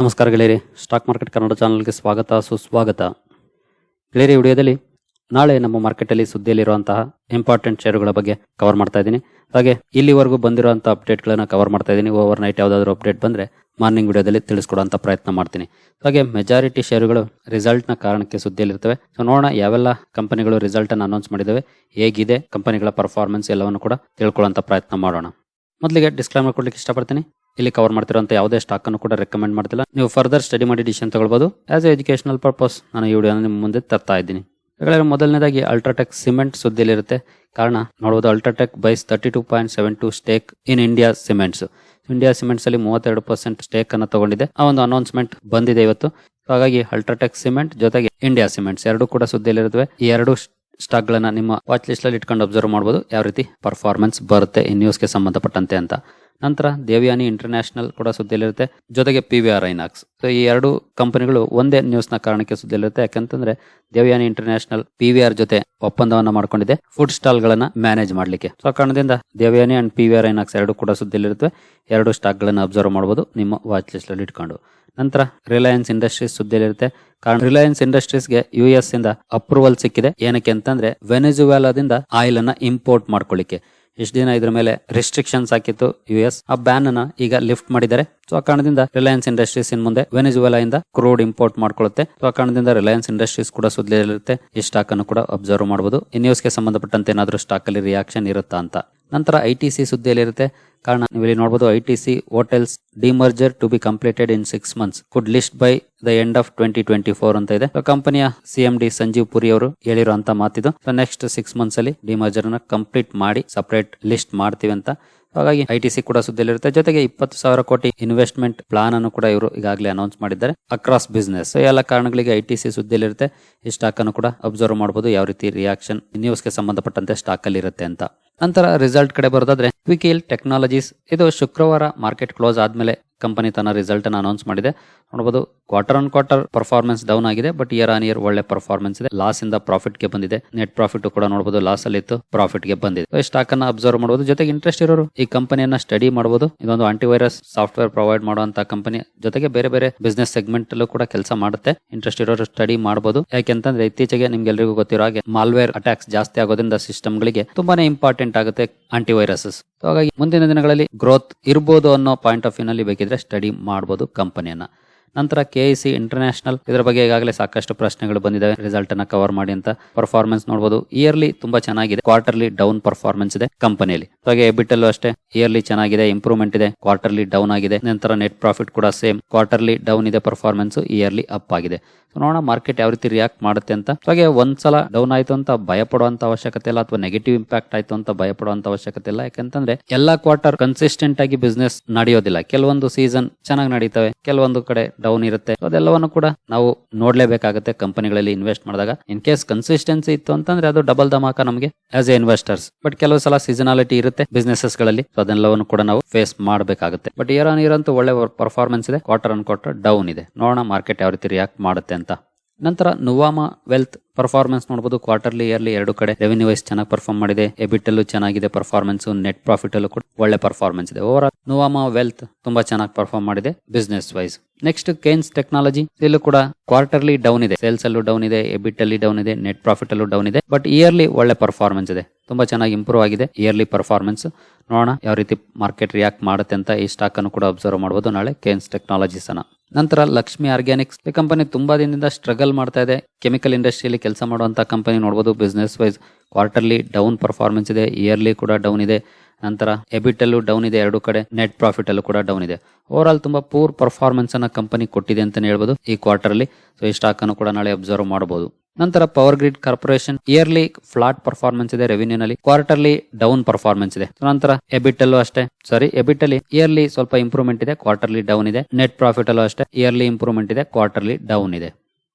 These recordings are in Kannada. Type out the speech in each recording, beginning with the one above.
ನಮಸ್ಕಾರ ಗೆಳೆಯರಿ. ಸ್ಟಾಕ್ ಮಾರ್ಕೆಟ್ ಕನ್ನಡ ಚಾನಲ್ಗೆ ಸ್ವಾಗತ, ಸುಸ್ವಾಗತ. ಗೆಳೆಯರಿ ವಿಡಿಯೋದಲ್ಲಿ ನಾಳೆ ನಮ್ಮ ಮಾರ್ಕೆಟಲ್ಲಿ ಸುದ್ದಿಯಲ್ಲಿರುವಂತಹ ಇಂಪಾರ್ಟೆಂಟ್ ಶೇರುಗಳ ಬಗ್ಗೆ ಕವರ್ ಮಾಡ್ತಾ ಇದ್ದೀನಿ. ಹಾಗೆ ಇಲ್ಲಿವರೆಗೂ ಬಂದಿರುವಂತಹ ಅಪ್ಡೇಟ್ಗಳನ್ನು ಕವರ್ ಮಾಡ್ತಾ ಇದ್ದೀನಿ. ಓವರ್ ನೈಟ್ ಯಾವುದಾದ್ರೂ ಅಪ್ಡೇಟ್ ಬಂದರೆ ಮಾರ್ನಿಂಗ್ ವಿಡಿಯೋದಲ್ಲಿ ತಿಳಿಸ್ಕೊಡುವಂತ ಪ್ರಯತ್ನ ಮಾಡ್ತೀನಿ. ಹಾಗೆ ಮೆಜಾರಿಟಿ ಶೇರುಗಳು ರಿಸಲ್ಟ್ನ ಕಾರಣಕ್ಕೆ ಸುದ್ದಿಯಲ್ಲಿರ್ತವೆ. ಸೊ ನೋಡೋಣ ಯಾವೆಲ್ಲ ಕಂಪನಿಗಳು ರಿಸಲ್ಟನ್ನು ಅನೌನ್ಸ್ ಮಾಡಿದ್ದಾವೆ ಹೇಗಿದೆ ಕಂಪನಿಗಳ ಪರ್ಫಾರ್ಮೆನ್ಸ್ ಎಲ್ಲವನ್ನು ಕೂಡ ತಿಳ್ಕೊಳ್ಳೋಂಥ ಪ್ರಯತ್ನ ಮಾಡೋಣ. ಮೊದಲಿಗೆ ಡಿಸ್ಕ್ಲೈಮರ್ ಕೊಡ್ಲಿಕ್ಕೆ ಇಷ್ಟಪಡ್ತೀನಿ. ಇಲ್ಲಿ ಕವರ್ ಮಾಡ್ತಿರುವಂತ ಯಾವುದೇ ಸ್ಟಾಕ್ ಅನ್ನು ಕೂಡ ರೆಕಮೆಂಡ್ ಮಾಡ್ತಿಲ್ಲ. ನೀವು ಫರ್ದರ್ ಸ್ಟಡಿ ಮಾಡಿ ಡಿಸಿಷನ್ ತಗೊಳ್ಬಹುದು ಆಸ್ ಎ ಎಜುಕೇಶನಲ್ ಪರ್ಪಸ್ ನಾನು ಈ ವಿಡಿಯೋನ ನಿಮ್ಮ ಮುಂದೆ ತರ್ತಾ ಇದ್ದೀನಿ. ಹಾಗಾದ್ರೆ ಮೊದಲನೇದಾಗಿ ಅಲ್ಟ್ರಾಟೆಕ್ ಸಿಮೆಂಟ್ ಸುದ್ದಿಯಲ್ಲಿರುತ್ತೆ. ಕಾರಣ ನೋಡಬಹುದು UltraTech buys thirty two point seven two stake in India Cements India Cements ಅಲ್ಲಿ ಮೂವತ್ತೆರಡು ಪರ್ಸೆಂಟ್ ಸ್ಟೇಕ್ ಅನ್ನು ತಗೊಂಡಿದೆ. ಆ ಒಂದು ಅನೌನ್ಸ್ಮೆಂಟ್ ಬಂದಿದೆ ಇವತ್ತು. ಹಾಗಾಗಿ ಅಲ್ಟ್ರಾಟೆಕ್ ಸಿಮೆಂಟ್ ಜೊತೆಗೆ ಇಂಡಿಯಾ ಸಿಮೆಂಟ್ಸ್ ಎರಡು ಕೂಡ ಸುದ್ದಿಯಲ್ಲಿರುತ್ತವೆ. ಈ ಎರಡು ಸ್ಟಾಕ್ ಗಳನ್ನ ನಿಮ್ಮ ವಾಚ್ ಲಿಸ್ಟ್ ಅಲ್ಲಿ ಇಟ್ಕೊಂಡು ಅಬ್ಸರ್ವ್ ಮಾಡಬಹುದು ಯಾವ ರೀತಿ ಪರ್ಫಾರ್ಮೆನ್ಸ್ ಬರುತ್ತೆ ಈ ನ್ಯೂಸ್ಗೆ ಸಂಬಂಧಪಟ್ಟಂತೆ ಅಂತ. ನಂತರ ದೇವಯಾನಿ ಇಂಟರ್ನ್ಯಾಷನಲ್ ಕೂಡ ಸುದ್ದಿಯಲ್ಲಿರುತ್ತೆ. ಜೊತೆಗೆ P V R Inox. So ಈ ಎರಡು ಕಂಪನಿಗಳು ಒಂದೇ ನ್ಯೂಸ್ನ ಕಾರಣಕ್ಕೆ ಸುದ್ದಿಯಲ್ಲಿರುತ್ತೆ. ಯಾಕಂತಂದ್ರೆ Devyani international P V R ಜೊತೆ ಒಪ್ಪಂದವನ್ನ ಮಾಡ್ಕೊಂಡಿದೆ. ಫುಡ್ ಸ್ಟಾಲ್ ಗಳನ್ನ ಮ್ಯಾನೇಜ್ ಮಾಡ್ಲಿಕ್ಕೆ. ಸೊ ಕಾರಣದಿಂದ Devyani and P V R Inox ಎರಡು ಕೂಡ ಸುದ್ದಿಯಲ್ಲಿರುತ್ತವೆ ಎರಡು ಸ್ಟಾಕ್ ಗಳನ್ನ ಅಬ್ಸರ್ವ್ ಮಾಡಬಹುದು ನಿಮ್ಮ ವಾಚ್ ಲಿಸ್ಟ್ ಅಲ್ಲಿ ಇಟ್ಕೊಂಡು. ನಂತರ ರಿಲಯನ್ಸ್ ಇಂಡಸ್ಟ್ರೀಸ್ ಸುದ್ದಿಯಲ್ಲಿರುತ್ತೆ. ಕಾರಣ ರಿಲಯನ್ಸ್ ಇಂಡಸ್ಟ್ರೀಸ್ಗೆ ಯು ಎಸ್ ಇಂದ ಅಪ್ರೂವಲ್ ಸಿಕ್ಕಿದೆ. ಏನಕ್ಕೆ ಅಂತಂದ್ರೆ ವೆನೆಜುವೆಲಾದಿಂದ ಆಯಿಲ್ ಅನ್ನ ಇಂಪೋರ್ಟ್ ಮಾಡ್ಕೊಳ್ಳಿಕ್ಕೆ. ಇಷ್ಟು ದಿನ ಇದ್ರ ಮೇಲೆ ರೆಸ್ಟ್ರಿಕ್ಷನ್ಸ್ ಹಾಕಿತ್ತು ಯು ಎಸ್ ಆ ಬ್ಯಾನ್ ಅನ್ನ ಈಗ ಲಿಫ್ಟ್ ಮಾಡಿದ್ದಾರೆ. ಸೊ ಆ ಕಾರಣದಿಂದ ರಿಲಯನ್ಸ್ ಇಂಡಸ್ಟ್ರೀಸ್ ಇನ್ ಮುಂದೆ ವೆನೆಜುವೆಲಾ ಇಂದ ಕ್ರೂಡ್ ಇಂಪೋರ್ಟ್ ಮಾಡ್ಕೊಳ್ಳುತ್ತೆ. ಸೊ ಆ ಕಾರಣದಿಂದ ರಿಲಯನ್ಸ್ ಇಂಡಸ್ಟ್ರೀಸ್ ಕೂಡ ಸುದ್ದಿಯಲ್ಲಿರುತ್ತೆ. ಈ ಸ್ಟಾಕ್ ಅನ್ನು ಕೂಡ ಅಬ್ಸರ್ವ್ ಮಾಡಬಹುದು ಈ ನ್ಯೂಸ್ಗೆ ಸಂಬಂಧಪಟ್ಟಂತೆ ಏನಾದರೂ ಸ್ಟಾಕ್ ಅಲ್ಲಿ ರಿಯಾಕ್ಷನ್ ಇರುತ್ತಾ ಅಂತ. ನಂತರ ಐ ಟಿ ಸಿ ಸುದ್ದಿಯಲ್ಲಿರುತ್ತೆ. ಕಾರಣ ನೀವು ಇಲ್ಲಿ ನೋಡಬಹುದು I T C Hotels demerger to be completed in six months could list by the end of twenty twenty four ಅಂತ ಇದೆ. ಕಂಪನಿಯ C M D Sanjiv Puri ಅವರು ಹೇಳಿರುವಂತ ಮಾತಿದು. ನೆಕ್ಸ್ಟ್ ಸಿಕ್ಸ್ ಮಂತ್ಸ್ ಅಲ್ಲಿ ಡಿಮರ್ಜರ್ನ ಕಂಪ್ಲೀಟ್ ಮಾಡಿ ಸಪರೇಟ್ ಲಿಸ್ಟ್ ಮಾಡ್ತೀವಿ ಅಂತ ಹಾಗಾಗಿ ಐ ಟಿ ಸಿ ಕೂಡ ಸುದ್ದಿಯಲ್ಲಿರುತ್ತೆ. ಜೊತೆಗೆ ಇಪ್ಪತ್ತು ಸಾವಿರ ಕೋಟಿ ಇನ್ವೆಸ್ಟ್ಮೆಂಟ್ ಪ್ಲಾನ್ ಅನ್ನು ಕೂಡ ಇವರು ಈಗಾಗಲೇ ಅನೌನ್ಸ್ ಮಾಡಿದ್ದಾರೆ. ಅಕ್ರಾಸ್ ಬಿಸ್ನೆಸ್ ಎಲ್ಲ ಕಾರಣಗಳಿಗೆ ಐ ಟಿ ಸಿ ಸುದ್ದಿಯಲ್ಲಿರುತ್ತೆ. ಈ ಸ್ಟಾಕ್ ಅನ್ನು ಕೂಡ ಅಬ್ಸರ್ವ್ ಮಾಡಬಹುದು ಯಾವ ರೀತಿ ರಿಯಾಕ್ಷನ್ ನ್ಯೂಸ್ಗೆ ಸಂಬಂಧಪಟ್ಟಂತೆ ಸ್ಟಾಕ್ ಅಲ್ಲಿ ಇರುತ್ತೆ ಅಂತ. ನಂತರ ರಿಸಲ್ಟ್ ಕಡೆ ಬರೋದಾದ್ರೆ ಕ್ವಿಕಿಲ್ ಟೆಕ್ನಾಲಜೀಸ್ ಇದು ಶುಕ್ರವಾರ ಮಾರ್ಕೆಟ್ ಕ್ಲೋಸ್ ಆದ್ಮೇಲೆ ಕಂಪನಿ ತನ್ನ ರಿಸಲ್ಟ್ ಅನ್ನ ಅನೌನ್ಸ್ ಮಾಡಿದೆ. ನೋಡಬಹುದು quarter on quarter performance down ಆಗಿದೆ ಬಟ್ ಇಯರ್ ಆನ್ ಇಯರ್ ಒಳ್ಳೆ ಪರ್ಫಾರ್ಮೆನ್ಸ್ ಇದೆ. ಲಾಸ್ ಇಂದ ಪ್ರಾಫಿಟ್ಗೆ ಬಂದಿದೆ. ನೆಟ್ ಪ್ರಾಫಿಟ್ ಕೂಡ ನೋಡಬಹುದು ಲಾಸ್ ಅಲ್ಲಿ ಇತ್ತು ಪ್ರಾಫಿಟ್ಗೆ ಬಂದಿದೆ. ಸ್ಟಾಕ್ ಅನ್ನ ಅಬ್ಸರ್ವ್ ಮಾಡಬಹುದು ಜೊತೆಗೆ ಇಂಟ್ರೆಸ್ಟ್ ಇರೋರು, ಈ ಕಂಪನಿಯನ್ನ ಸ್ಟಡಿ ಮಾಡಬಹುದು ಇದೊಂದು ಆಂಟಿವೈರಸ್ ಸಾಫ್ಟ್ವೇರ್ ಪ್ರೊವೈಡ್ ಮಾಡುವಂತ ಕಂಪನಿ ಜೊತೆಗೆ ಬೇರೆ ಬೇರೆ ಬಿಸ್ನೆಸ್ ಸೆಗ್ಮೆಂಟ್ ಅಲ್ಲೂ ಕೂಡ ಕೆಲಸ ಮಾಡುತ್ತೆ. ಇಂಟ್ರೆಸ್ಟ್ ಇರೋರು ಸ್ಟಡಿ ಮಾಡಬಹುದು ಯಾಕೆಂತಂದ್ರೆ ಇತ್ತೀಚೆಗೆ ನಿಮ್ಗೆಲ್ರಿಗೂ ಗೊತ್ತಿರೋ ಹಾಗೆ ಮಾಲ್ವೇರ್ ಅಟ್ಯಾಕ್ಸ್ ಜಾಸ್ತಿ ಆಗೋದ್ರಿಂದ ಸಿಸ್ಟಮ್ ಗಳಿಗೆ ತುಂಬಾನೇ ಇಂಪಾರ್ಟೆಂಟ್ ಆಗುತ್ತೆ ಆಂಟಿವೈರಸಸ್ ಹಾಗಾಗಿ ಮುಂದಿನ ದಿನಗಳಲ್ಲಿ ಗ್ರೋತ್ ಇರಬಹುದು ಅನ್ನೋ ಪಾಯಿಂಟ್ ಆಫ್ ವ್ಯೂ ನಲ್ಲಿ ಬೇಕಿದ್ರೆ ಸ್ಟಡಿ ಮಾಡ್ಬೋದು ಕಂಪನಿಯನ್ನ ನಂತರ ಕೆ ಐ ಸಿ ಇಂಟರ್ನ್ಯಾಷನಲ್ ಇದರ ಬಗ್ಗೆ ಈಗಾಗಲೇ ಸಾಕಷ್ಟು ಪ್ರಶ್ನೆಗಳು ಬಂದಿದ್ದಾವೆ ರಿಸಲ್ಟ್ ಅನ್ನ ಕವರ್ ಮಾಡಿ ಅಂತ ಪರ್ಫಾರ್ಮೆನ್ಸ್ ನೋಡಬಹುದು ಇಯರ್ಲಿ ತುಂಬಾ ಚೆನ್ನಾಗಿದೆ. ಕ್ವಾರ್ಟರ್ಲಿ ಡೌನ್ ಪರ್ಫಾರ್ಮೆನ್ಸ್ ಇದೆ ಕಂಪನಿಯಲ್ಲಿ. ಹಾಗೆ ಎಬಿಟ್ ಅಷ್ಟೇ. ಇಯರ್ಲಿ ಚೆನ್ನಾಗಿದೆ ಇಂಪ್ರೂವ್ಮೆಂಟ್ ಇದೆ. ಕ್ವಾರ್ಟರ್ಲಿ ಡೌನ್ ಆಗಿದೆ. ನಂತರ ನೆಟ್ ಪ್ರಾಫಿಟ್ ಕೂಡ ಸೇಮ್ ಕ್ವಾರ್ಟರ್ಲಿ ಡೌನ್ ಇದೆ ಪರ್ಫಾರ್ಮೆನ್ಸ್ ಇಯರ್ಲಿ ಅಪ್ ಆಗಿದೆ. ನೋಡೋಣ ಮಾರ್ಕೆಟ್ ಯಾವ ರೀತಿ ರಿಯಾಕ್ಟ್ ಮಾಡುತ್ತೆ ಅಂತ. ಹಾಗೆ ಒಂದ್ಸಲ ಡೌನ್ ಆಯ್ತು ಅಂತ ಭಯ ಪಡುವಂತ ಅವಶ್ಯಕತೆ ಇಲ್ಲ ಅಥವಾ ನೆಗೆಟಿವ್ ಇಂಪ್ಯಾಕ್ಟ್ ಆಯ್ತು ಅಂತ ಭಯ ಪಡುವಂತ ಅವಶ್ಯಕತೆ ಇಲ್ಲ. ಯಾಕಂತಂದ್ರೆ ಎಲ್ಲಾ ಕ್ವಾರ್ಟರ್ ಕನ್ಸಿಸ್ಟೆಂಟ್ ಆಗಿ ಬಿಸ್ನೆಸ್ ನಡೆಯೋದಿಲ್ಲ. ಕೆಲವೊಂದು ಸೀಸನ್ ಚೆನ್ನಾಗಿ ನಡೀತವೆ. ಕೆಲವೊಂದು ಕಡೆ ಡೌನ್ ಇರುತ್ತೆ. ಅದೆಲ್ಲವನ್ನು ಕೂಡ ನಾವು ನೋಡ್ಲೇಬೇಕಾಗುತ್ತೆ ಕಂಪನಿಗಳಲ್ಲಿ ಇನ್ವೆಸ್ಟ್ ಮಾಡಿದಾಗ. ಇನ್ ಕೇಸ್ ಕನ್ಸಿಸ್ಟೆನ್ಸಿ ಇತ್ತು ಅಂತಂದ್ರೆ ಅದು ಡಬಲ್ ಧಮಾಕ ನಮಗೆ ಆಸ್ ಎ ಇನ್ವೆಸ್ಟರ್ಸ್ ಬಟ್ ಕೆಲವು ಸಲ ಸೀಸನಾಲಿಟಿ ಇರುತ್ತೆ ಬಿಸ್ನೆಸಸ್ಗಳಲ್ಲಿ. ಅದೆಲ್ಲವನ್ನು ಕೂಡ ನಾವು ಫೇಸ್ ಮಾಡಬೇಕಾಗುತ್ತೆ. ಬಟ್ ಇಯರ್ ಆನ್ ಇಯರ್ ಅಂತೂ ಒಳ್ಳೆ ಪರ್ಫಾರ್ಮೆನ್ಸ್ ಇದೆ. ಕ್ವಾರ್ಟರ್ ಅನ್ ಕ್ವಾರ್ಟರ್ ಡೌನ್ ಇದೆ. ನೋಡೋಣ ಮಾರ್ಕೆಟ್ ಯಾವ ರೀತಿ ರಿಯಾಕ್ಟ್ ಮಾಡುತ್ತೆ ಅಂತ. ನಂತರ ನುವಾಮಾ ವೆಲ್ತ್ ಪರ್ಫಾರ್ಮೆನ್ಸ್ ನೋಡಬಹುದು ಕ್ವಾರ್ಟರ್ಲಿ ಇಯರ್ಲಿ ಎರಡು ಕಡೆ ರೆವೆನ್ಯೂ ವೈಸ್ ಚೆನ್ನಾಗಿ ಪರ್ಫಾರ್ಮ್ ಮಾಡಿದೆ. ಎಬಿಟ್ ಅಲ್ಲೂ ಚೆನ್ನಾಗಿದೆ ಪರ್ಫಾರ್ಮೆನ್ಸ್ ನೆಟ್ ಪ್ರಾಫಿಟ್ ಅಲ್ಲೂ ಕೂಡ ಒಳ್ಳೆ ಪರ್ಫಾರ್ಮೆನ್ಸ್ ಇದೆ. ಓವರ್ ನುವಾಮಾ ವೆಲ್ತ್ ತುಂಬಾ ಚೆನ್ನಾಗಿ ಪರ್ಫಾರ್ಮ್ ಮಾಡಿದೆ business wise next Kaynes technology ಇಲ್ಲೂ ಕೂಡ ಕ್ವಾರ್ಟರ್ಲಿ ಡೌನ್ ಇದೆ. ಸೇಲ್ಸ್ ಅಲ್ಲೂ ಡೌನ್ ಇದೆ ಎಬಿಟ್ ಅಲ್ಲಿ ಡೌನ್ ಇದೆ ನೆಟ್ ಪ್ರಾಫಿಟ್ ಅಲ್ಲೂ ಡೌನ್ ಇದೆ. ಬಟ್ ಇಯರ್ಲಿ ಒಳ್ಳೆ ಪರ್ಫಾರ್ಮೆನ್ಸ್ ಇದೆ. ತುಂಬಾ ಚೆನ್ನಾಗಿ ಇಂಪ್ರೂವ್ ಆಗಿದೆ. ಇಯರ್ಲಿ ಪರ್ಫಾರ್ಮೆನ್ಸ್ ನೋಡೋಣ ಯಾವ ರೀತಿ ಮಾರ್ಕೆಟ್ ರಿಯಾಕ್ಟ್ ಮಾಡುತ್ತೆ ಅಂತ ಈ ಸ್ಟಾಕ್ ಅನ್ನು ಕೂಡ ಅಬ್ಸರ್ವ್ ಮಾಡಬಹುದು ನಾಳೆ ಕೇನ್ಸ್ ಟೆಕ್ನಾಲಜೀಸ್ ಅನ್ನ. ನಂತರ ಲಕ್ಷ್ಮಿ ಆರ್ಗ್ಯಾನಿಕ್ಸ್. ಈ ಕಂಪನಿ ತುಂಬಾ ದಿನದಿಂದ ಸ್ಟ್ರಗಲ್ ಮಾಡ್ತಾ ಇದೆ. ಕೆಮಿಕಲ್ ಇಂಡಸ್ಟ್ರಿಯಲ್ಲಿ ಕೆಲಸ ಮಾಡುವಂತ ಕಂಪನಿ ನೋಡಬಹುದು business wise quarterly down performance ಇದೆ. ಇಯರ್ಲಿ ಕೂಡ ಡೌನ್ ಇದೆ. ನಂತರ ಎಬಿಟ್ ಡೌನ್ ಇದೆ ಎರಡು ಕಡೆ. ನೆಟ್ ಪ್ರಾಫಿಟ್ ಅಲ್ಲೂ ಕೂಡ ಡೌನ್ ಇದೆ. ಓವರ್ ಆಲ್ ತುಂಬಾ ಪೂರ್ ಪರ್ಫಾರ್ಮೆನ್ಸ್ ಅನ್ನ ಕಂಪನಿ ಕೊಟ್ಟಿದೆ ಅಂತಾನೆ ಹೇಳ್ಬೋದು ಈ ಕ್ವಾರ್ಟರ್ ಅಲ್ಲಿ ಸೊ ಈ ಸ್ಟಾಕ್ ಅನ್ನು ಕೂಡ ನಾಳೆ ಅಬ್ಸರ್ವ್ ಮಾಡಬಹುದು ನಂತರ Power Grid Corporation yearly flat performance ಇದೆ ರೆವಿನ್ಯೂ ನಲ್ಲಿ. ಕ್ವಾರ್ಟರ್ಲಿ ಡೌನ್ ಪರ್ಫಾರ್ಮೆನ್ಸ್ ಇದೆ. ನಂತರ ಎಬಿಟ್ ಅಲ್ಲೂ ಅಷ್ಟೇ. ಸಾರಿ ಎಬಿಟ್ ಅಲ್ಲಿ ಇಯರ್ಲಿ ಸ್ವಲ್ಪ ಇಂಪ್ರೂವ್ಮೆಂಟ್ ಇದೆ ಕ್ವಾರ್ಟರ್ಲಿ ಡೌನ್ ಇದೆ. ನೆಟ್ ಪ್ರಾಫಿಟ್ ಅಲ್ಲೂ ಅಷ್ಟೇ ಇಯರ್ಲಿ ಇಂಪ್ರೂವ್ಮೆಂಟ್ ಇದೆ ಕ್ವಾರ್ಟರ್ಲಿ ಡೌನ್ ಇದೆ.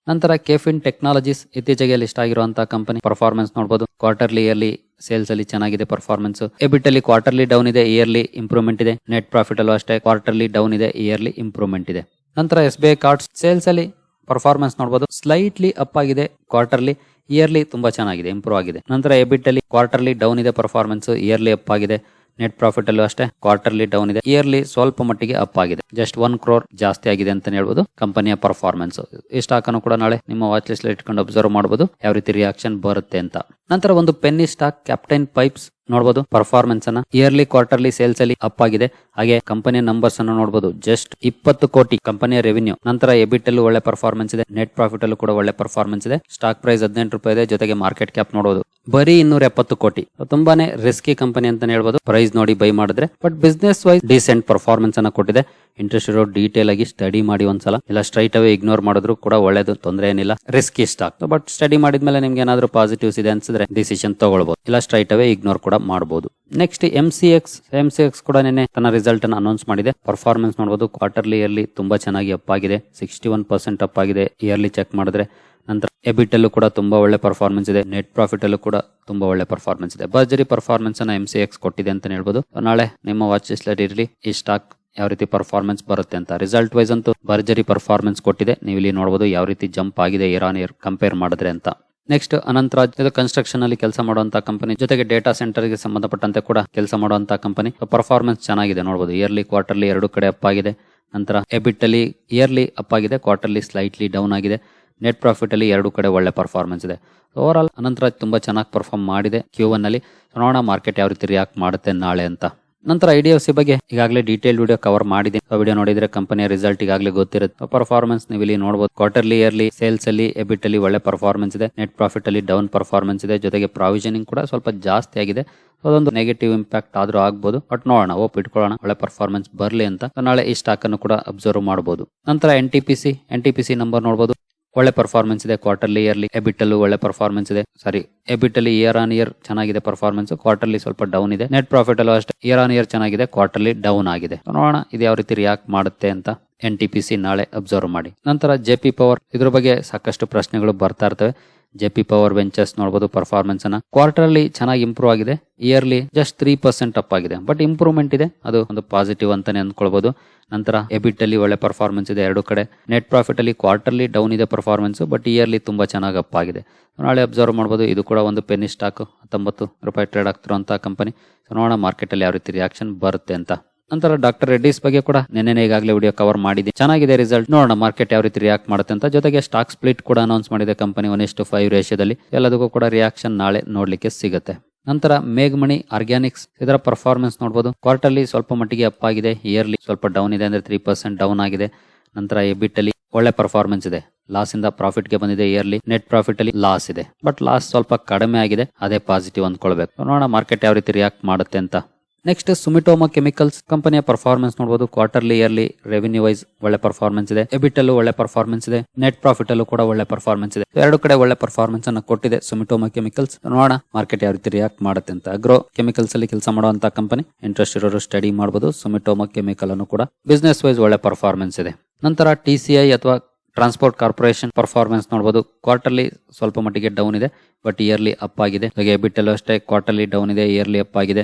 ನಂತರ ಕೆಫಿನ್ ಟೆಕ್ನಾಲಜೀಸ್ ಇತ್ತೀಚೆಗೆ ಲಿಸ್ಟ್ ಆಗಿರುವಂತಹ ಕಂಪನಿ ಪರ್ಫಾರ್ಮೆನ್ಸ್ ನೋಡಬಹುದು ಕ್ವಾರ್ಟರ್ಲಿ ಇಯರ್ಲಿ ಸೇಲ್ಸ್ ಅಲ್ಲಿ ಚೆನ್ನಾಗಿದೆ ಪರ್ಫಾರ್ಮೆನ್ಸ್ ಎಬಿಟ್ ಅಲ್ಲಿ ಕ್ವಾರ್ಟರ್ಲಿ ಡೌನ್ ಇದೆ ಇಯರ್ಲಿ ಇಂಪ್ರೂವ್ಮೆಂಟ್ ಇದೆ. ನೆಟ್ ಪ್ರಾಫಿಟ್ ಅಲ್ಲೂ ಅಷ್ಟೇ ಕ್ವಾರ್ಟರ್ಲಿ ಡೌನ್ ಇದೆ ಇಯರ್ಲಿ ಇಂಪ್ರೂವ್ಮೆಂಟ್ ಇದೆ. ನಂತರ S B I Cards sales ಅಲ್ಲಿ ಪರ್ಫಾರ್ಮೆನ್ಸ್ ನೋಡಬಹುದು ಸ್ಲೈಟ್ಲಿ ಅಪ್ ಆಗಿದೆ ಕ್ವಾರ್ಟರ್ಲಿ ಇಯರ್ಲಿ ತುಂಬಾ ಚೆನ್ನಾಗಿದೆ ಇಂಪ್ರೂವ್ ಆಗಿದೆ. ನಂತರ ಎಬಿಟ್ ಅಲ್ಲಿ ಕ್ವಾರ್ಟರ್ಲಿ ಡೌನ್ ಇದೆ ಪರ್ಫಾರ್ಮೆನ್ಸ್ ಇಯರ್ಲಿ ಅಪ್ ಆಗಿದೆ. ನೆಟ್ ಪ್ರಾಫಿಟ್ ಅಲ್ಲೂ ಅಷ್ಟೇ ಕ್ವಾರ್ಟರ್ಲಿ ಡೌನ್ ಇದೆ. ಇಯರ್ಲಿ ಸ್ವಲ್ಪ ಮಟ್ಟಿಗೆ ಅಪ್ ಆಗಿದೆ. ಜಸ್ಟ್ ಒನ್ ಕ್ರೋರ್ ಜಾಸ್ತಿ ಆಗಿದೆ ಅಂತ ಹೇಳ್ಬೋದು. ಕಂಪನಿಯ ಪರ್ಫಾರ್ಮೆನ್ಸ್ ಈ ಸ್ಟಾಕ್ ಅನ್ನು ಕೂಡ ನಾಳೆ ನಿಮ್ಮ ವಾಚ್ ಲಿಸ್ಟ್ ಇಟ್ಕೊಂಡು ಅಬ್ಸರ್ವ್ ಮಾಡಬಹುದು ಯಾವ ರೀತಿ ರಿಯಾಕ್ಷನ್ ಬರುತ್ತೆ ಅಂತ. ನಂತರ ಒಂದು ಪೆನ್ನಿ ಸ್ಟಾಕ್ ಕ್ಯಾಪ್ಟೈನ್ ಪೈಪ್ಸ್ ನೋಡಬಹುದು ಪರ್ಫಾರ್ಮೆನ್ಸ್ ಅನ್ನ ಇಯರ್ಲಿ ಕ್ವಾರ್ಟರ್ಲಿ ಸೇಲ್ಸ್ ಅಲ್ಲಿ ಅಪ್ ಆಗಿದೆ. ಹಾಗೆ ಕಂಪನಿಯ ನಂಬರ್ಸ್ ಅನ್ನು ನೋಡಬಹುದು ಜಸ್ಟ್ ಇಪ್ಪತ್ತು ಕೋಟಿ ಕಂಪನಿಯ ರೆವಿನ್ಯೂ ನಂತರ ಎಬಿಟ್ ಅಲ್ಲೂ ಒಳ್ಳೆ ಪರ್ಫಾರ್ಮೆನ್ಸ್ ಇದೆ ನೆಟ್ ಪ್ರಾಫಿಟ್ ಅಲ್ಲೂ ಕೂಡ ಒಳ್ಳೆ ಪರ್ಫಾರ್ಮೆನ್ಸ್ ಇದೆ. ಸ್ಟಾಕ್ ಪ್ರೈಸ್ ಹದಿನೆಂಟು ರೂಪಾಯಿ ಇದೆ, ಜೊತೆಗೆ ಮಾರ್ಕೆಟ್ ಕ್ಯಾಪ್ ನೋಡಬಹುದು ಬರೀ ಇನ್ನೂರ ಎಪ್ಪತ್ತು ಕೋಟಿ ತುಂಬಾನೇ ರಿಸ್ಕಿ ಕಂಪನಿ ಅಂತಾನೆ ಹೇಳ್ಬೋದು. ಪ್ರೈಸ್ ನೋಡಿ ಬೈ ಮಾಡಿದ್ರೆ. But business wise decent performance ಅನ್ನ ಕೊಟ್ಟಿದೆ. ಇಂಟ್ರೆಸ್ಟ್ ಇರೋ ಡೀಟೇಲ್ ಆಗಿ ಸ್ಟಡಿ ಮಾಡಿ ಒಂದ್ಸಲ. ಇಲ್ಲ ಸ್ಟ್ರೈಟ್ ಅವೇ ಇಗ್ನೋರ್ ಮಾಡಿದ್ರು ಕೂಡ ಒಳ್ಳೇದು, ತೊಂದರೆ ಏನಿಲ್ಲ. ರಿಸ್ಕಿ ಸ್ಟಾಕ್ ಬಟ್ ಸ್ಟಡಿ ಮಾಡಿದ್ಮೇಲೆ ನಿಮ್ಗೆ ಏನಾದ್ರು ಪಾಸಿಟಿವ್ಸ್ ಇದೆ ಅನ್ಸಿದ್ರೆ ಡಿಸಿಷನ್ ತಗೊಳ್ಬಹುದು ಇಲ್ಲ ಸ್ಟ್ರೈಟ್ ಅವೇ ಇಗ್ನೋರ್ ಕೂಡ ಮಾಡಬಹುದು next M C X M C X ಕೂಡ ನಿನ್ನೆ ತನ್ನ ರಿಸಲ್ಟ್ ಅನ್ನು ಅನೌನ್ಸ್ ಮಾಡಿದೆ. ಪರ್ಫಾರ್ಮೆನ್ಸ್ ನೋಡಬಹುದು ಕ್ವಾರ್ಟರ್ಲಿ ಇಯರ್ಲಿ ತುಂಬಾ ಚೆನ್ನಾಗಿ ಅಪ್ ಆಗಿದೆ. ಸಿಕ್ಸ್ಟಿ ಒನ್ ಪರ್ಸೆಂಟ್ ಅಪ್ ಆಗಿದೆ. ಇಯರ್ಲಿ ಚೆಕ್ ಮಾಡಿದ್ರೆ ನಂತರ ಎಬಿಟ್ ಅಲ್ಲೂ ಕೂಡ ತುಂಬಾ ಒಳ್ಳೆ ಪರ್ಫಾರ್ಮೆನ್ಸ್ ಇದೆ. ನೆಟ್ ಪ್ರಾಫಿಟ್ ಅಲ್ಲೂ ಕೂಡ ತುಂಬಾ ಒಳ್ಳೆ ಪರ್ಫಾರ್ಮೆನ್ಸ್ ಇದೆ. ಭರ್ಜರಿ ಪರ್ಫಾರ್ಮೆನ್ಸ್ ಅನ್ನ ಎಂ ಸಿ ಎಕ್ಸ್ ಕೊಟ್ಟಿದೆ ಅಂತ ಹೇಳ್ಬೋದು. ನಾಳೆ ನಿಮ್ಮ ವಾಚ್ ಲಿಸ್ಟ್ ಇರಲಿ. ಈ ಸ್ಟಾಕ್ ಯಾವ ರೀತಿ ಪರ್ಫಾರ್ಮೆನ್ಸ್ ಬರುತ್ತೆ ಅಂತ. ರಿಸಲ್ಟ್ ವೈಸ್ ಅಂತೂ ಭರ್ಜರಿ ಪರ್ಫಾರ್ಮೆನ್ಸ್ ಕೊಟ್ಟಿದೆ. ನೀವು ಇಲ್ಲಿ ನೋಡಬಹುದು ಯಾವ ರೀತಿ ಜಂಪ್ ಆಗಿದೆ ಇಯರ್ ಕಂಪೇರ್ ಮಾಡಿದ್ರೆ ಅಂತ. ನೆಕ್ಸ್ಟ್ ಅನಂತರಾಜ್. ಇದು ಕನ್ಸ್ಟ್ರಕ್ಷನ್ ಅಲ್ಲಿ ಕೆಲಸ ಮಾಡುವಂತಹ ಕಂಪನಿ ಜೊತೆಗೆ ಡೇಟಾ ಸೆಂಟರ್ಗೆ ಸಂಬಂಧಪಟ್ಟಂತೆ ಕೂಡ ಕೆಲಸ ಮಾಡುವಂತಹ ಕಂಪನಿ ಪರ್ಫಾರ್ಮೆನ್ಸ್ ಚೆನ್ನಾಗಿದೆ ನೋಡಬಹುದು ಇಯರ್ಲಿ ಕ್ವಾರ್ಟರ್ಲಿ ಎರಡು ಕಡೆ ಅಪ್ ಆಗಿದೆ. ನಂತರ ಎಬಿಟ್ ಅಲ್ಲಿ ಇಯರ್ಲಿ ಅಪ್ ಆಗಿದೆ. ಕ್ವಾರ್ಟರ್ಲಿ ಸ್ಲೈಟ್ಲಿ ಡೌನ್ ಆಗಿದೆ. ನೆಟ್ ಪ್ರಾಫಿಟ್ ಅಲ್ಲಿ ಎರಡು ಕಡೆ ಒಳ್ಳೆ ಪರ್ಫಾರ್ಮೆನ್ಸ್ ಇದೆ. ಓವರ್ ಆಲ್ ಅನಂತರಾಜ್ ತುಂಬಾ ಚೆನ್ನಾಗಿ ಪರ್ಫಾರ್ಮ್ ಮಾಡಿದೆ ಕ್ಯೂ ಒನ್ ಅಲ್ಲಿ. ನೋಡೋಣ ಮಾರ್ಕೆಟ್ ಯಾವ ರೀತಿ ರಿಯಾಕ್ಟ್ ಮಾಡುತ್ತೆ ನಾಳೆ ಅಂತ. ನಂತರ ಐ ಬಗ್ಗೆ ಈಗಾಗಲೇ ಡೀಟೇಲ್ ವಿಡಿಯೋ ಕವರ್ ಮಾಡಿದೆ. ಆ ವಿಡಿಯೋ ನೋಡಿದ್ರೆ ಕಂಪನಿಯ ರಿಸಲ್ಟ್ ಈಗಾಗಲೇ ಗೊತ್ತಿರುತ್ತೆ. ಪರ್ಫಾರ್ಮೆನ್ಸ್ ನೀವು ಇಲ್ಲಿ ನೋಡಬಹುದು ಕ್ವಾರ್ಟರ್ಲಿ ಇಯರ್ಲಿ ಸೇಲ್ಸ್ ಅಲ್ಲಿ ಎಬಿಟ್ ಅಲ್ಲಿ ಒಳ್ಳೆ ಪರ್ಫಾರ್ಮೆನ್ಸ್ ಇದೆ. ನೆಟ್ ಪ್ರಾಫಿಟ್ ಅಲ್ಲಿ ಡೌನ್ ಪರ್ಫಾರ್ಮೆನ್ಸ್ ಇದೆ. ಜೊತೆಗೆ ಪ್ರಾವಿಷನಿಂಗ್ ಕೂಡ ಸ್ವಲ್ಪ ಜಾಸ್ತಿ ಆಗಿದೆ. ಅದೊಂದು ನೆಗೆಟಿವ್ ಇಂಪ್ಯಾಕ್ಟ್ ಆದ್ರೂ ಆಗ್ಬೋದು. ಬಟ್ ನೋಡೋಣ ಓಪ್ ಇಟ್ಕೊಳ್ಳೋಣ. ಒಳ್ಳೆ ಪರ್ಫಾರ್ಮೆನ್ಸ್ ಬರಲಿ ಅಂತ. ನಾಳೆ ಈ ಸ್ಟಾಕ್ ಅನ್ನು ಕೂಡ ಅಬ್ಸರ್ವ್ ಮಾಡಬಹುದು ನಂತರ N T P C N T P C number ನೋಡಬಹುದು ಒಳ್ಳೆ ಪರ್ಫಾರ್ಮೆನ್ಸ್ ಇದೆ ಕ್ವಾರ್ಟರ್ಲಿ ಇಯರ್ಲಿ ಎಬಿಟಲ್ಲೂ ಒಳ್ಳೆ ಪರ್ಫಾರ್ಮೆನ್ಸ್ ಇದೆ. ಸಾರಿ ಎಬಿಟಲ್ಲಿ ಇಯರ್ ಆನ್ ಇಯರ್ ಚೆನ್ನಾಗಿದೆ ಪರ್ಫಾರ್ಮೆನ್ಸ್ ಕ್ವಾರ್ಟರ್ಲಿ ಸ್ವಲ್ಪ ಡೌನ್ ಇದೆ. ನೆಟ್ ಪ್ರಾಫಿಟ್ ಅಲ್ಲೂ ಅಷ್ಟೇ ಇಯರ್ ಆನ್ ಇಯರ್ ಚೆನ್ನಾಗಿದೆ ಕ್ವಾರ್ಟರ್ಲಿ ಡೌನ್ ಆಗಿದೆ. ನೋಡೋಣ ಇದು ಯಾವ ರೀತಿ ರಿಯಾಕ್ಟ್ ಮಾಡುತ್ತೆ ಅಂತ. ಎನ್ ಟಿ ಪಿ ಸಿ ನಾಳೆ ಅಬ್ಸರ್ವ್ ಮಾಡಿ. ನಂತರ ಜೆ ಪಿ ಪವರ್, ಇದ್ರ ಬಗ್ಗೆ ಸಾಕಷ್ಟು ಪ್ರಶ್ನೆಗಳು ಬರ್ತಾ ಇರ್ತವೆ. ಜೆ ಪಿ ಪವರ್ ವೆಂಚರ್ಸ್ ನೋಡಬಹುದು ಪರ್ಫಾರ್ಮೆನ್ಸ್ ಅನ್ನ. ಕ್ವಾರ್ಟರ್ಲಿ ಚೆನ್ನಾಗಿ ಇಂಪ್ರೂವ್ ಆಗಿದೆ. Yearly just three percent up ಆಗಿದೆ. ಬಟ್ ಇಂಪ್ರೂವ್ಮೆಂಟ್ ಇದೆ. ಅದು ಒಂದು ಪಾಸಿಟಿವ್ ಅಂತಾನೆ ಅಂದ್ಕೊಳ್ಬಹುದು ನಂತರ ಎಬಿಟ್ ಅಲ್ಲಿ ಒಳ್ಳೆ ಪರ್ಫಾರ್ಮೆನ್ಸ್ ಇದೆ ಎರಡು ಕಡೆ. ನೆಟ್ ಪ್ರಾಫಿಟ್ ಅಲ್ಲಿ ಕ್ವಾರ್ಟರ್ಲಿ ಡೌನ್ ಇದೆ ಪರ್ಫಾರ್ಮೆನ್ಸ್ ಬಟ್ ಇಯರ್ಲಿ ತುಂಬಾ ಚೆನ್ನಾಗಿ ಅಪ್ ಆಗಿದೆ. ನಾಳೆ ಅಬ್ಸರ್ವ್ ಮಾಡಬಹುದು ಇದು ಕೂಡ ಒಂದು ಪೆನ್ನಿ ಸ್ಟಾಕ್ ಹತ್ತೊಂಬತ್ತು ರೂಪಾಯಿ ಟ್ರೇಡ್ ಆಗ್ತಿರುವಂತಹ ಕಂಪನಿ ನೋಡೋಣ ಮಾರ್ಕೆಟ್ ಅಲ್ಲಿ ಯಾವ ರೀತಿ ರಿಯಾಕ್ಷನ್ ಬರುತ್ತೆ ಅಂತ. ನಂತರ ಡಾಕ್ಟರ್ ರೆಡ್ಡಿಸ್ ಬಗ್ಗೆ ಕೂಡ ನಿನ್ನೆ ಈಗಾಗಲೇ ವಿಡಿಯೋ ಕವರ್ ಮಾಡಿದೆ ಚೆನ್ನಾಗಿದೆ ರಿಸಲ್ಟ್ ನೋಡೋಣ ಮಾರ್ಕೆಟ್ ಯಾವ ರೀತಿ ರಿಯಾಕ್ಟ್ ಮಾಡುತ್ತೆ ಅಂತ. ಜೊತೆಗೆ ಸ್ಟಾಕ್ ಸ್ಪ್ಲಿಟ್ ಕೂಡ ಅನೌನ್ಸ್ ಮಾಡಿದೆ ಕಂಪನಿ ಒನ್ ಇಷ್ಟು ಫೈವ್ ರೇಷಿಯೋದಲ್ಲಿ ಎಲ್ಲದಕ್ಕೂ ಕೂಡ ರಿಯಾಕ್ಷನ್ ನಾಳೆ ನೋಡ್ಲಿಕ್ಕೆ ಸಿಗುತ್ತೆ. ನಂತರ ಮೇಘಮಣಿ ಆರ್ಗ್ಯಾನಿಕ್ಸ್ ಇದರ ಪರ್ಫಾರ್ಮೆನ್ಸ್ ನೋಡಬಹುದು ಕ್ವಾರ್ಟರ್ಲಿ ಸ್ವಲ್ಪ ಮಟ್ಟಿಗೆ ಅಪ್ ಆಗಿದೆ. ಇಯರ್ಲಿ ಸ್ವಲ್ಪ ಡೌನ್ ಇದೆ ಅಂದ್ರೆ ತ್ರೀ ಪರ್ಸೆಂಟ್ ಡೌನ್ ಆಗಿದೆ. ನಂತರ ಎಬಿಟ್ ಅಲ್ಲಿ ಒಳ್ಳೆ ಪರ್ಫಾರ್ಮೆನ್ಸ್ ಇದೆ. ಲಾಸ್ ಇಂದ ಪ್ರಾಫಿಟ್ಗೆ ಬಂದಿದೆ ಇಯರ್ಲಿ ನೆಟ್ ಪ್ರಾಫಿಟ್ ಅಲ್ಲಿ ಲಾಸ್ ಇದೆ. ಬಟ್ ಲಾಸ್ ಸ್ವಲ್ಪ ಕಡಿಮೆ ಆಗಿದೆ. ಅದೇ ಪಾಸಿಟಿವ್ ಅಂದ್ಕೊಳ್ಬೇಕು. ನೋಡೋಣ ಮಾರ್ಕೆಟ್ ಯಾವ ರೀತಿ ರಿಯಾಕ್ಟ್ ಮಾಡುತ್ತೆ ಅಂತ. ನೆಕ್ಸ್ಟ್ ಸುಮಿಟೋಮಾ ಕೆಮಿಕಲ್ಸ್ ಕಂಪನಿಯ ಪರ್ಫಾರ್ಮೆನ್ಸ್ ನೋಡಬಹುದು ಕ್ವಾರ್ಟರ್ಲಿ ಇಯರ್ಲಿ ರೆವಿನ್ಯೂ ವೈಸ್ ಒಳ್ಳೆ ಪರ್ಫಾರ್ಮೆನ್ಸ್ ಇದೆ. ಎಬಿಟ್ ಅಲ್ಲೂ ಒಳ್ಳೆ ಪರ್ಫಾರ್ಮೆನ್ಸ್ ಇದೆ. ನೆಟ್ ಪ್ರಾಫಿಟ್ ಅಲ್ಲೂ ಕೂಡ ಒಳ್ಳೆ ಪರ್ಫಾರ್ಮೆನ್ಸ್ ಇದೆ. ಎರಡು ಕಡೆ ಒಳ್ಳೆ ಪರ್ಫಾರ್ಮೆನ್ಸ್ ಅನ್ನು ಕೊಟ್ಟಿದೆ ಸುಮಿಟೋಮಾ ಕೆಮಿಕಲ್ಸ್ ನೋಡೋಣ ಮಾರ್ಕೆಟ್ ಯಾವ ರೀತಿ ರಿಯಾಕ್ಟ್ ಮಾಡುತ್ತೆ ಅಂತ. ಅಗ್ರೋ ಕೆಮಿಕಲ್ಸ್ ಅಲ್ಲಿ ಕೆಲಸ ಮಾಡುವಂತ ಕಂಪನಿ ಇಂಟ್ರೆಸ್ಟ್ ಇರೋರು ಸ್ಟಡಿ ಮಾಡಬಹುದು ಸುಮಿಟೋಮಾ ಕೆಮಿಕಲ್ ಅನ್ನು ಕೂಡ. ಬಿಸ್ನೆಸ್ ವೈಸ್ ಒಳ್ಳೆ ಪರ್ಫಾರ್ಮೆನ್ಸ್ ಇದೆ. ನಂತರ ಟಿ ಸಿ ಐ ಅಥವಾ ಟ್ರಾನ್ಸ್ಪೋರ್ಟ್ ಕಾರ್ಪೊರೇಷನ್ ಪರ್ಫಾರ್ಮೆನ್ಸ್ ನೋಡಬಹುದು ಕ್ವಾರ್ಟರ್ಲಿ ಸ್ವಲ್ಪ ಮಟ್ಟಿಗೆ ಡೌನ್ ಇದೆ ಬಟ್ ಇಯರ್ಲಿ ಅಪ್ ಆಗಿದೆ. ಹಾಗೆ ಬಿಟ್ಟಲ್ಲೂ ಅಷ್ಟೇ ಕ್ವಾರ್ಟರ್ಲಿ ಡೌನ್ ಇದೆ ಇಯರ್ಲಿ ಅಪ್ ಆಗಿದೆ.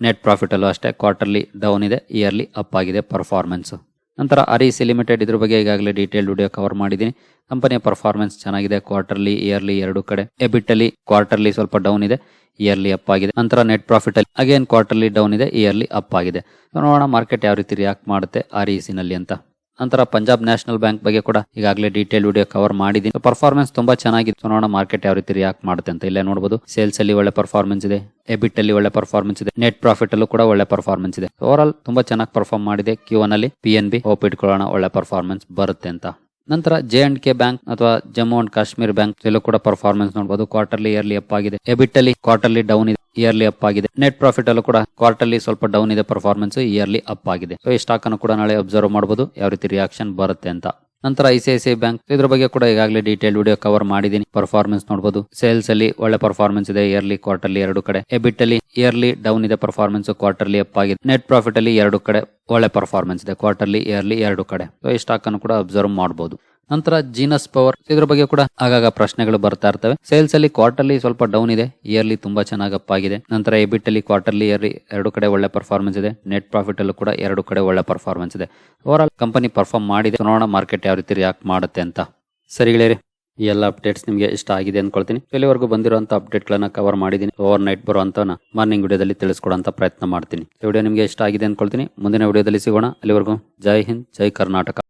ನೆಟ್ ಪ್ರಾಫಿಟಲ್ಲೂ ಅಷ್ಟೇ. ಕ್ವಾರ್ಟರ್ಲಿ ಡೌನ್ ಇದೆ ಇಯರ್ಲಿ ಅಪ್ ಆಗಿದೆ ಪರ್ಫಾರ್ಮೆನ್ಸು ನಂತರ ಸಿ ಲಿಮಿಟೆಡ್ ಇದ್ರ ಬಗ್ಗೆ ಈಗಾಗಲೇ ಡೀಟೇಲ್ ವಿಡಿಯೋ ಕವರ್ ಮಾಡಿದ್ದೀನಿ. ಕಂಪನಿಯ ಪರ್ಫಾರ್ಮೆನ್ಸ್ ಚೆನ್ನಾಗಿದೆ ಕ್ವಾರ್ಟರ್ಲಿ ಇಯರ್ಲಿ ಎರಡು ಕಡೆ. ಎಬಿಟ್ ಅಲ್ಲಿ ಕ್ವಾರ್ಟರ್ಲಿ ಸ್ವಲ್ಪ ಡೌನ್ ಇದೆ ಇಯರ್ಲಿ ಅಪ್ ಆಗಿದೆ. ನಂತರ ನೆಟ್ ಪ್ರಾಫಿಟ್ ಅಲ್ಲಿ ಅಗೇನ್ ಕ್ವಾರ್ಟರ್ಲಿ ಡೌನ್ ಇದೆ ಇಯರ್ಲಿ ಅಪ್ ಆಗಿದೆ. ನೋಡೋಣ ಮಾರ್ಕೆಟ್ ಯಾವ ರೀತಿ ರಿಯಾಕ್ಟ್ ಮಾಡುತ್ತೆ ಆರ್ ಇ ನಲ್ಲಿ ಅಂತ. ನಂತರ ಪಂಜಾಬ್ ನ್ಯಾಷನಲ್ ಬ್ಯಾಂಕ್ ಬಗ್ಗೆ ಕೂಡ ಈಗಾಗಲೇ ಡೀಟೇಲ್ ವಿಡಿಯೋ ಕವರ್ ಮಾಡಿದ್ದೀನಿ. ಪರ್ಫಾರ್ಮೆನ್ಸ್ ತುಂಬಾ ಚೆನ್ನಾಗಿತ್ತು ನೋಡೋಣ ಮಾರ್ಕೆಟ್ ಯಾವ ರೀತಿ ರಿಯಾಕ್ಟ್ ಮಾಡುತ್ತೆ ಅಂತ ಇಲ್ಲೇ ನೋಡಬಹುದು ಸೇಲ್ಸ್ ಅಲ್ಲಿ ಒಳ್ಳೆ ಪರ್ಫಾರ್ಮೆನ್ಸ್ ಇದೆ. ಎಬಿಟ್ ಅಲ್ಲಿ ಒಳ್ಳೆ ಪರ್ಫಾರ್ಮೆನ್ಸ್ ಇದೆ. ನೆಟ್ ಪ್ರಾಫಿಟ್ ಅಲ್ಲೂ ಕೂಡ ಒಳ್ಳೆ ಪರ್ಫಾರ್ಮೆನ್ಸ್ ಇದೆ. ಓವರ್ ಆಲ್ ತುಂಬಾ ಚೆನ್ನಾಗಿ ಪರ್ಫಾರ್ಮ್ ಮಾಡಿದೆ. ಕ್ಯೂ ಒನ್ ಅಲ್ಲಿ ಪಿ ಎನ್ ಬಿ ಹೋಪ್ ಇಟ್ಕೊಳ್ಳೋಣ ಒಳ್ಳೆ ಪರ್ಫಾರ್ಮೆನ್ಸ್ ಬರುತ್ತೆ ಅಂತ. ನಂತರ ಜೆ ಅಂಡ್ ಕೆ ಬ್ಯಾಂಕ್ ಅಥವಾ ಜಮ್ಮು ಅಂಡ್ ಕಾಶ್ಮೀರ್ ಬ್ಯಾಂಕ್ ಇಲ್ಲೂ ಕೂಡ ಪರ್ಫಾರ್ಮೆನ್ಸ್ ನೋಡಬಹುದು ಕ್ವಾರ್ಟರ್ಲಿ ಇಯರ್ಲಿ ಅಪ್ ಆಗಿದೆ. ಎಬಿಟ್ ಅಲ್ಲಿ ಕ್ವಾರ್ಟರ್ಲಿ ಡೌನ್ ಇದೆ. ಇಯರ್ಲಿ ಅಪ್ ಆಗಿದೆ. ನೆಟ್ ಪ್ರಾಫಿಟ್ ಅಲ್ಲೂ ಕೂಡ ಕ್ವಾರ್ಟರ್ಲಿ ಸ್ವಲ್ಪ ಡೌನ್ ಇದೆ ಪರ್ಫಾರ್ಮೆನ್ಸ್ ಇಯರ್ಲಿ ಅಪ್ ಆಗಿದೆ. ಸೊ ಈ ಸ್ಟಾಕ್ ಅನ್ನು ಕೂಡ ನಾಳೆ ಅಬ್ಸರ್ವ್ ಮಾಡಬಹುದು ಯಾವ ರೀತಿ ರಿಯಾಕ್ಷನ್ ಬರುತ್ತೆ ಅಂತ. ನಂತರ ಐ ಬ್ಯಾಂಕ್ ಇದ್ರ ಬಗ್ಗೆ ಕೂಡ ಈಗಾಗಲೇ ಡೀಟೇಲ್ ವಿಡಿಯೋ ಕವರ್ ಮಾಡಿದೀನಿ ಪರ್ಫಾರ್ಮೆನ್ಸ್ ನೋಡಬಹುದು ಸೇಲ್ಸ್ ಅಲ್ಲಿ ಒಳ್ಳೆ ಪರ್ಫಾರ್ಮೆನ್ಸ್ ಇದೆ ಇಯರ್ಲಿ ಕ್ವಾರ್ಟರ್ಲಿ ಎರಡು ಕಡೆ. ಎಬಿಟ್ ಅಲ್ಲಿ ಇಯರ್ಲಿ ಡೌನ್ ಇದೆ ಪರ್ಫಾರ್ಮೆನ್ಸ್ ಕ್ವಾರ್ಟರ್ಲಿ ಅಪ್ ಆಗಿದೆ. ನೆಟ್ ಪ್ರಾಫಿಟ್ ಅಲ್ಲಿ ಎರಡು ಕಡೆ ಒಳ್ಳೆ ಪರ್ಫಾರ್ಮೆನ್ಸ್ ಇದೆ ಕ್ವಾರ್ಟರ್ಲಿ ಇಯರ್ಲಿ ಎರಡು ಕಡೆ. ಸೊ ಈ ಸ್ಟಾಕ್ ಅನ್ನು ಕೂಡ ಅಬ್ಸರ್ವ್ ಮಾಡಬಹುದು ನಂತರ ಜೀನಸ್ ಪವರ್ ಇದ್ರ ಬಗ್ಗೆ ಕೂಡ ಆಗಾಗ ಪ್ರಶ್ನೆಗಳು ಬರ್ತಾ ಇರ್ತವೆ. ಸೇಲ್ಸ್ ಅಲ್ಲಿ ಕ್ವಾರ್ಟರ್ಲಿ ಸ್ವಲ್ಪ ಡೌನ್ ಇದೆ. ಇಯರ್ಲಿ ತುಂಬಾ ಚೆನ್ನಾಗಿ ಅಪ್ ಆಗಿದೆ. ನಂತರ ಎಬಿಟ್ ಅಲ್ಲಿ ಕ್ವಾರ್ಟರ್ಲಿ ಇಯರ್ಲಿ ಎರಡು ಕಡೆ ಒಳ್ಳೆ ಪರ್ಫಾರ್ಮೆನ್ಸ್ ಇದೆ. ನೆಟ್ ಪ್ರಾಫಿಟ್ ಅಲ್ಲೂ ಕೂಡ ಎರಡು ಕಡೆ ಒಳ್ಳೆ ಪರ್ಫಾರ್ಮೆನ್ಸ್ ಇದೆ. ಓವರ್ ಆಲ್ ಕಂಪನಿ ಪರ್ಫಾರ್ಮ್ ಮಾಡಿದೆ. ನೋಡೋಣ ಮಾರ್ಕೆಟ್ ಯಾವ ರೀತಿ ರಿಯಾಕ್ಟ್ ಮಾಡುತ್ತೆ ಅಂತ. ಸರಿ ಗೆಳೆಯರಿ, ಈ ಎಲ್ಲ ಅಪ್ಡೇಟ್ಸ್ ನಿಮಗೆ ಇಷ್ಟ ಆಗಿದೆ ಅನ್ಕೊಳ್ತೀನಿ. ಇಲ್ಲಿವರೆಗೂ ಬಂದಿರುವಂತ ಅಪ್ಡೇಟ್ಗಳನ್ನ ಕವರ್ ಮಾಡಿದೀನಿ ಓವರ್ ನೈಟ್ ಬರುವಂತವನ್ನ ಮಾರ್ನಿಂಗ್ ವಿಡಿಯೋದಲ್ಲಿ ತಿಳಿಸ್ಕೊಡೋಂತ ಪ್ರಯತ್ನ ಮಾಡ್ತೀನಿ. ವಿಡಿಯೋ ನಿಮಗೆ ಇಷ್ಟ ಆಗಿದೆ ಅನ್ಕೊಳ್ತೀನಿ. ಮುಂದಿನ ವಿಡಿಯೋದಲ್ಲಿ ಸಿಗೋಣ. ಅಲ್ಲಿವರೆಗೂ ಜೈ ಹಿಂದ್, ಜೈ ಕರ್ನಾಟಕ.